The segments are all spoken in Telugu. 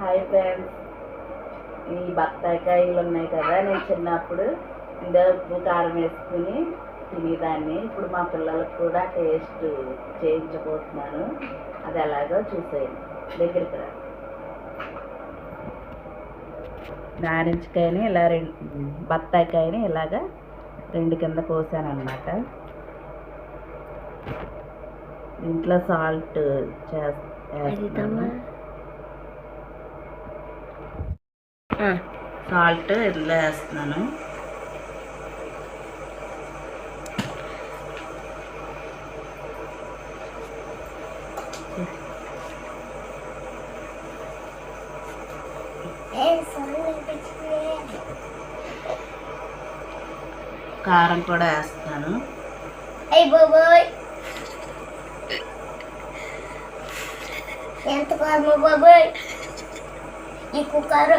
Hi friends. ఈ బత్తాయికాయలు ఉన్నాయి కదా నేను చిన్నప్పుడు ఇందులో ఉప్పు కారం వేసుకుని తినేదాన్ని. ఇప్పుడు మా పిల్లలకు కూడా టేస్ట్ చేయించబోతున్నాను. అది ఎలాగో చూసేయండి. దగ్గరికి రా. నారింజకాయని ఇలా రెండు బత్తాయికాయని ఇలాగా రెండు కింద కోసాను అనమాట దీంట్లో సాల్ట్ చేస్తాను సాల్ట్ ఇందులో వేస్తున్నాను. కారం కూడా వేస్తున్నాను. ఎంత కారమో బాబోయ్. ఈ కుక్కర్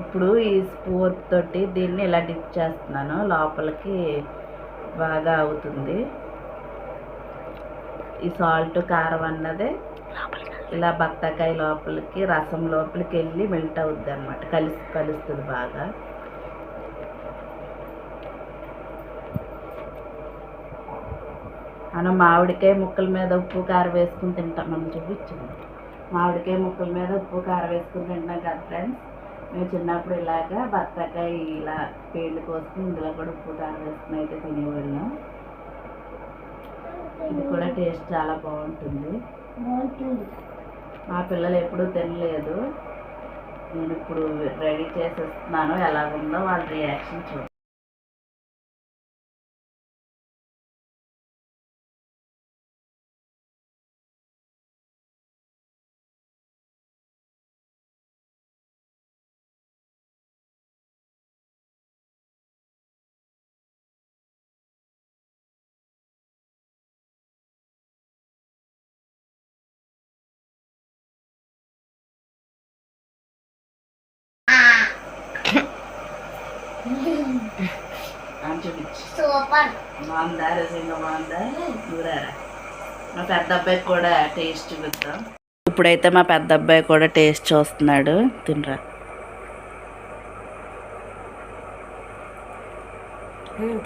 ఇప్పుడు ఈ స్పోర్ట్ తోటి దీన్ని ఇలా డిప్ చేస్తున్నాను లోపలికి బాగా అవుతుంది. ఈ సాల్ట్ కారం అన్నది ఇలా బత్తాకాయ లోపలికి రసం లోపలికి వెళ్ళి మెల్ట్ అవుద్ది అనమాట కలిసి కలుస్తుంది బాగా. మనం మామిడికాయ ముక్కల మీద ఉప్పు కారం వేసుకుని తింటాం మనం చూపించింది. మామిడికాయ ముక్కల మీద ఉప్పు కారం వేసుకుని తింటాం కదా ఫ్రెండ్స్ మేము చిన్నప్పుడు ఇలాగా బత్తాకాయ ఇలా పేర్లు కోసుకుని ఇందులో కూడా ఉప్పు కారం వేసుకుని అయితే తినేవాళ్ళం. ఇది కూడా టేస్ట్ చాలా బాగుంటుంది. మా పిల్లలు ఎప్పుడూ తినలేదు. నేను ఇప్పుడు రెడీ చేసేస్తున్నాను. ఎలాగుందో వాళ్ళ రియాక్షన్ చూడండి అని చూపించు సూపర్ బాగుందా రుచిగా బాగుందా దూరారా మా పెద్ద అబ్బాయికి కూడా టేస్ట్ చూపిద్దాం ఇప్పుడైతే మా పెద్ద అబ్బాయి కూడా టేస్ట్ చూస్తున్నాడు. తినరా?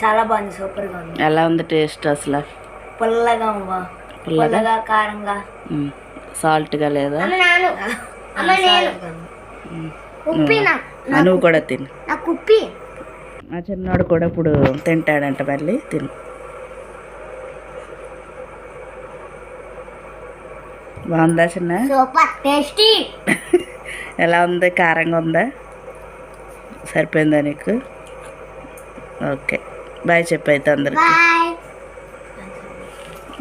చాలా బాగుంది సూపర్గా ఉంది. ఎలా ఉంది టేస్ట్ అసలు? పుల్లగా పుల్లగా? కారంగా? సాల్ట్గా లేదా? నువ్వు కూడా తిను. నాకు ఉప్పి. మా చిన్నోడు కూడా ఇప్పుడు తింటాడంట మళ్ళీ తిను బాగుందా చిన్న? టేస్టీ. ఎలా ఉంది? కారంగా ఉందా? సరిపోయిందా నీకు? ఓకే బాయ్ చెప్పు అయితే అందరికి. బాయ్.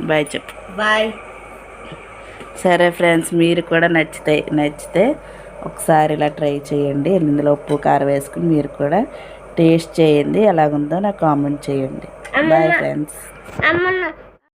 బాయ్ చెప్పు. బాయ్. సరే ఫ్రెండ్స్ మీరు కూడా నచ్చితే నచ్చితే ఒకసారి ఇలా ట్రై చేయండి. ఇందులో ఉప్పు కారం వేసుకుని మీరు కూడా టేస్ట్ చేయండి ఎలాగుందో నాకు కామెంట్ చేయండి. Bye friends